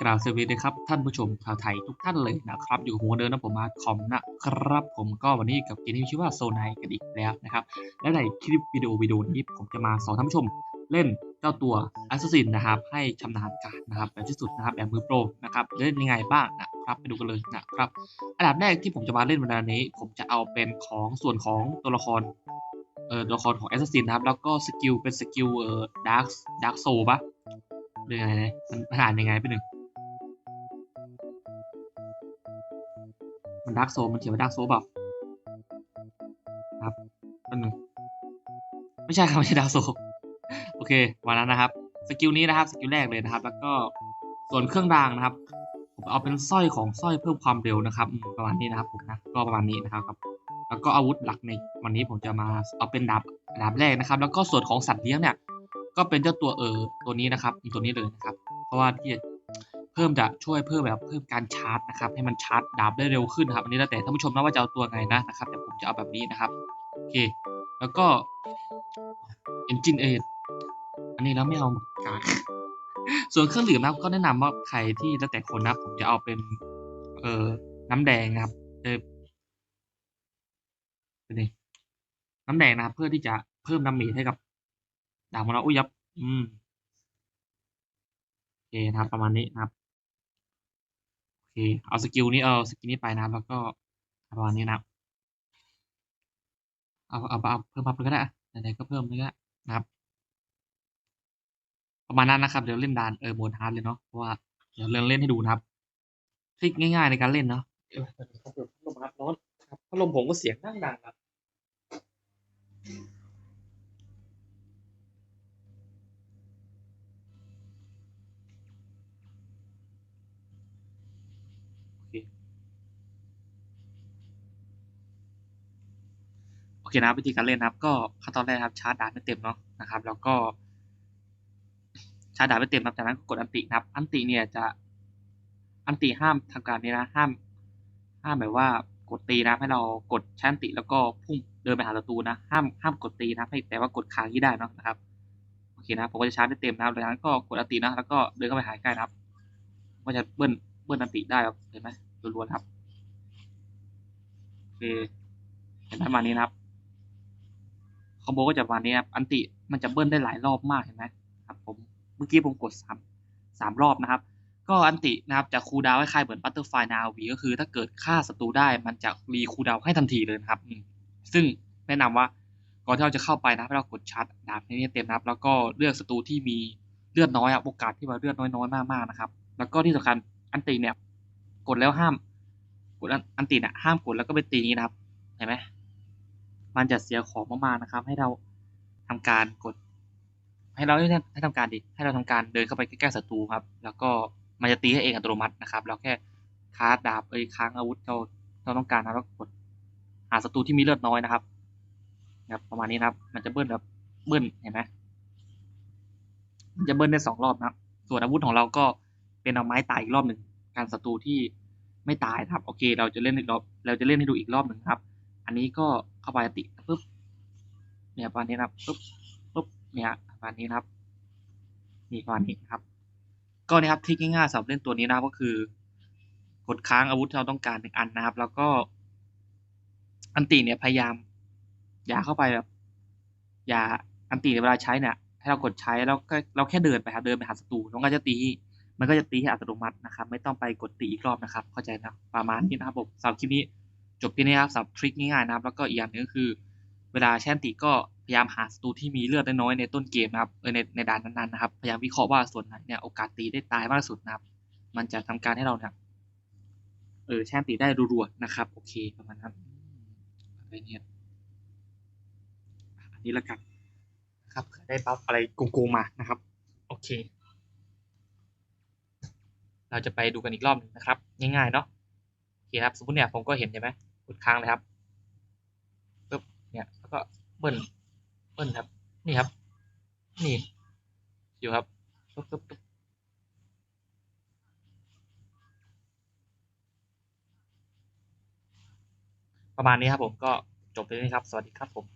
กล่าวสวัสดีครับท่านผู้ชมชาวไทยทุกท่านเลยนะครับ อยู่กับหัวเดินนะผมมาคอมนะครับ ผมก็วันนี้กับเกมที่ชื่อว่าโซนายกันอีกแล้วนะครับ และในคลิปวิดีโอวิดีโอนี้ผมจะมาสอนท่านผู้ชมเล่นเจ้าตัว Assassin นะครับให้ชำนาญการนะครับแบบที่สุดนะครับแบบมือโปรนะครับเล่นยังไงบ้างนะครับไปดูกันเลยนะครับอันดับแรกที่ผมจะมาเล่นวันนี้ ผมจะเอาเป็นของส่วนของตัวละครเอ่อตัวละครของ Assassin นะครับแล้วก็สกิลเป็นสกิลเอ่อ Dark Dark Soul ปะ อยังไงนะมันมันอ่านยังไงไปหนึ่งมันดักโซมันเขียนว่าดักโซเปล่าครับอันหนึ่งไม่ใช่ครับไม่ใช่ดักโซโอเควันนั้นนะครับสกิลนี้นะครับสกิลแรกเลยนะครับ แล้วก็ส่วนเครื่องรางนะครับผมเอาเป็นสร้อยของสร้อยเพิ่มความเร็วนะครับ ประมาณนี้นะครับผมนะก็ประมาณนี้นะครับ แล้วก็อาวุธหลักในวันนี้ผมจะมาเอาเป็นดาบดาบแรกนะครับ แล้วก็ส่วนของสัตว์เลี้ยงเนี่ย ก็เป็นเจ้าตัวเออตัวนี้นะครับตัวนี้เลยนะครับ เพราะว่าที่จะเพิ่มจะช่วยเพิ่มแบบเพิ่มการชาร์จนะครับ ให้มันชาร์จดาบได้เร็วขึ้นครับอันนี้แล้วแต่ท่านผู้ชมนะว่าจะเอาตัวไงนะนะครับแต่ผมจะเอาแบบนี้นะครับโอเค แล้วก็ Engine 8อันนี้แล้วไม่เอาการส่วนเครื่องดื่มนะก็แนะนำว่าใครที่แล้วแต่คนนะผมจะเอาเป็นเอ่อน้ำแดงนะครับเออนไงน้ำแดงนะครับเพื่อที่จะเพิ่มดาเมจให้กับ ดาบของเราอุ้ยยับ อืมโอเคนะครับประมาณนี้นะครับโอเคเอาสกิลนี้เอาสกิลนี้ไปนะครับแล้วก็ประมาณนี้นะครับเอาเอาเอาเพิ่มมาไปก็ได้ไหนๆก็เพิ่มเลยก็ได้นะครับ ประมาณนั้นนะครับเดี๋ยวเล่นดานเออโหมดฮาร์ดเลยเนาะเพราะว่าเดี๋ยวเล่นเล่นให้ดูนะครับทริคง่ายๆในการเล่นเนาะเออตอนนี้เขาเปิดพัดลมครับร้อนครับพัดลมผมก็เสียงดังดังครับ โอเค โอเคนะวิธีการเล่นนะครับก็ขั้นตอนแรกครับชาร์จดาบไม่เต็มเนาะนะครับ แล้วก็ ชาร์จดาบไม่เต็มนะครับจากนั้นก็กดอันตินะครับ อันติเนี่ยจะอันติห้ามทำการนี้นะ ห้าม ห้ามแบบว่ากดตีนะให้เรากดใช้นติแล้วก็พุ่งเดินไปหาศัตรูนะห้ามห้ามกดตีนะให้แต่ว่ากดค้างที่ได้เนาะนะครับโอเคนะผมก็จะชาร์จได้เต็มนะครับจากนั้นก็กดอันตินะแล้วก็เดินเข้าไปหาใกล้นะครับก็จะเบิ้ลเบิ้ลอันติได้ครับเห็นไหมล้วนๆครับโอเคเห็นไหมประมาณนี้นะครับ คอมโบก็จะประมาณนี้ครับอันติมันจะเบิ้ลได้หลายรอบมากเห็นไหมครับผมเมื่อกี้ผมกดสามสามรอบนะครับ ก็อันตินะครับจะคูลดาวคล้ายๆเหมือนบัตเตอร์ไฟนาวีก็คือถ้าเกิดฆ่าศัตรูได้มันจะรีคูลดาวให้ทันทีเลยนะครับ ซึ่งแนะนำว่าก่อนที่เราจะเข้าไปนะให้เรากดชาร์จดาบนี้เต็มนะครับ แล้วก็เลือกศัตรูที่มีเลือดน้อยโอกาสที่ว่าเลือดน้อยๆมากๆนะครับ แล้วก็ที่สำคัญอันติเนี่ยกดแล้วห้าม กดอันติเนี่ยห้ามกดแล้วก็ไปตีนี้นะครับเห็นไหม มันจะเสียของมากๆนะครับ ให้เราทำการกด ให้เราให้ให้ทำการดิให้เราทำการเดินเข้าไปใกล้ๆศัตรูครับ แล้วก็มันจะตีให้เองอัตโนมัตินะครับ เราแค่คาดดาบเอ้ยค้างอาวุธเราเราต้องการนะแล้วกดหาศัตรูที่มีเลือดน้อยนะครับนะครับ ประมาณนี้นะครับ มันจะเบิ้ลแบบเบิ้ลเห็นไหมมันจะเบิ้ลได้สองรอบนะครับ ส่วนอาวุธของเราก็เป็นเอาไม้ตายอีกรอบหนึ่งการศัตรูที่ไม่ตายครับ โอเค เราจะเล่นอีกรอบ เราจะเล่นให้ดูอีกรอบหนึ่งครับ อันนี้ก็ เข้าไปติปุ๊บเนี่ยประมาณนี้นะครับปุ๊บปุ๊บเนี่ยประมาณนี้นะครับนี่ประมาณนี้นะครับ ก็นี่ครับทริคง่ายๆสำหรับเล่นตัวนี้นะครับก็คือกดค้างอาวุธที่เราต้องการหนึ่งอันนะครับ แล้วก็ อันติเนี่ยพยายาม อย่าเข้าไปแบบอย่าอันติเวลาใช้เนี่ยให้เรากดใช้แล้วก็เราแค่เดินไปครับเดินไปหาศัตรูมันก็จะตี มันก็จะตีให้อัตโนมัตินะครับ ไม่ต้องไปกดตีอีกรอบนะครับ เข้าใจนะประมาณนี้นะครับผมสำหรับคลิปนี้ จบที่นี้ครับสำหรับทริคง่ายๆนะครับ แล้วก็อีกอย่างหนึงก็คือ เวลาแช่นติก็พยายามหาศัตรูที่มีเลือดน้อยในต้นเกมนะครับเออในในด่านนั้นๆนะครับ พยายามวิเคราะห์ว่าส่วนไหนเนี่ยโอกาสตีได้ตายมากที่สุดนะครับ มันจะทำการให้เราเนี่ยเออแช่นติได้รัวๆนะครับ โอเคประมาณนั้นอะไรเนี่ยอันนี้ละกันนะครับเผื่อได้บัฟอะไรโกงๆมานะครับ โอเค เราจะไปดูกันอีกรอบหนึงนะครับ ง่ายๆเนาะโอเคครับสมมติเนี่ยผมก็เห็นใช่ไหม กดค้างเลยครับปึ๊บเนี่ยแล้วก็เบิ้ลเบิ้ลครับ นี่ครับ นี่อยู่ครับปึ๊บปึ๊บปึ๊บประมาณนี้ครับผมก็จบไปเลยครับ สวัสดีครับผม